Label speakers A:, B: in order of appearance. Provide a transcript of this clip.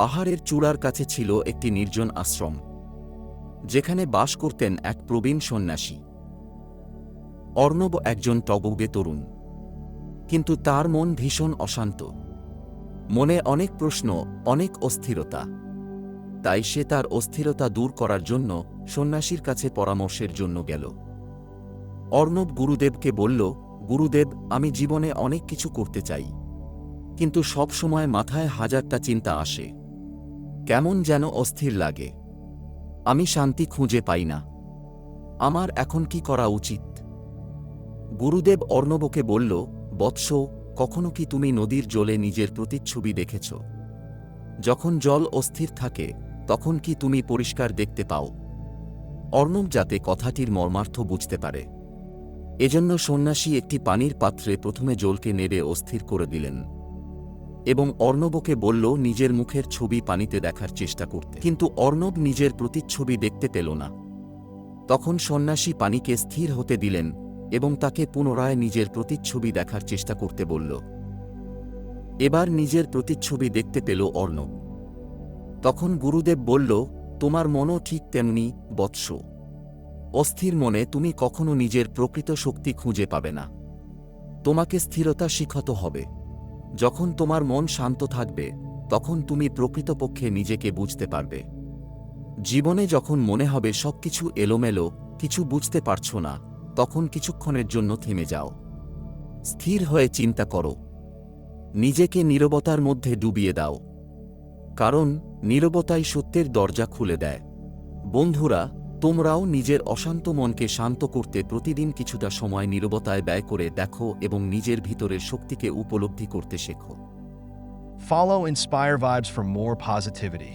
A: পাহাড়ের চূড়ার কাছে ছিল একটি নির্জন আশ্রম, যেখানে বাস করতেন এক প্রবীণ সন্ন্যাসী। অর্ণব একজন টবগে তরুণ, কিন্তু তার মন ভীষণ অশান্ত। মনে অনেক প্রশ্ন, অনেক অস্থিরতা। তাই সে তার অস্থিরতা দূর করার জন্য সন্ন্যাসীর কাছে পরামর্শের জন্য গেল। অর্ণব গুরুদেবকে বলল, গুরুদেব, আমি জীবনে অনেক কিছু করতে চাই, কিন্তু সব সময় মাথায় হাজারটা চিন্তা আসে। কেমন যেন অস্থির লাগে। আমি শান্তি খুঁজে পাই না। আমার এখন কি করা উচিত? গুরুদেব অর্ণবকে বলল, বৎস, কখনো কি তুমি নদীর জলে নিজের প্রতিচ্ছবি দেখেছ? যখন জল অস্থির থাকে, তখন কি তুমি পরিষ্কার দেখতে পাও? অর্ণব যাতে কথাটির মর্মার্থ বুঝতে পারে। এজন্য সন্ন্যাসী একটি পানির পাত্রে প্রথমে জলকে নেড়ে অস্থির করে দিলেন। এবং অর্ণবকে বলল, নিজের মুখের ছবি পানিতে দেখার চেষ্টা করতে। কিন্তু অর্ণব নিজের প্রতিচ্ছবি দেখতে পেল না। তখন সন্ন্যাসী পানিকে স্থির হতে দিলেন এবং তাকে পুনরায় নিজের প্রতিচ্ছবি দেখার চেষ্টা করতে বলল। এবার নিজের প্রতিচ্ছবি দেখতে পেল অর্ণব। তখন গুরুদেব বলল, তোমার মনও ঠিক তেমনি, বৎস। অস্থির মনে তুমি কখনো নিজের প্রকৃত শক্তি খুঁজে পাবে না। তোমাকে স্থিরতা শিখত হবে। যখন তোমার মন শান্ত থাকবে, তখন তুমি প্রকৃতপক্ষে নিজেকে বুঝতে পারবে। জীবনে যখন মনে হবে সবকিছু এলোমেলো, কিছু বুঝতে পারছ না, তখন কিছুক্ষণের জন্য থেমে যাও। স্থির হয়ে চিন্তা করো। নিজেকে নীরবতার মধ্যে ডুবিয়ে দাও। কারণ নীরবতাই সত্যের দরজা খুলে দেয়। বন্ধুরা তোমরাও নিজের অশান্ত মনকে শান্ত করতে প্রতিদিন কিছুটা সময় নিরবতায় ব্যয় করে দেখো এবং নিজের ভিতরের শক্তিকে উপলব্ধি করতে শেখো
B: Follow Inspire Vibes for more positivity.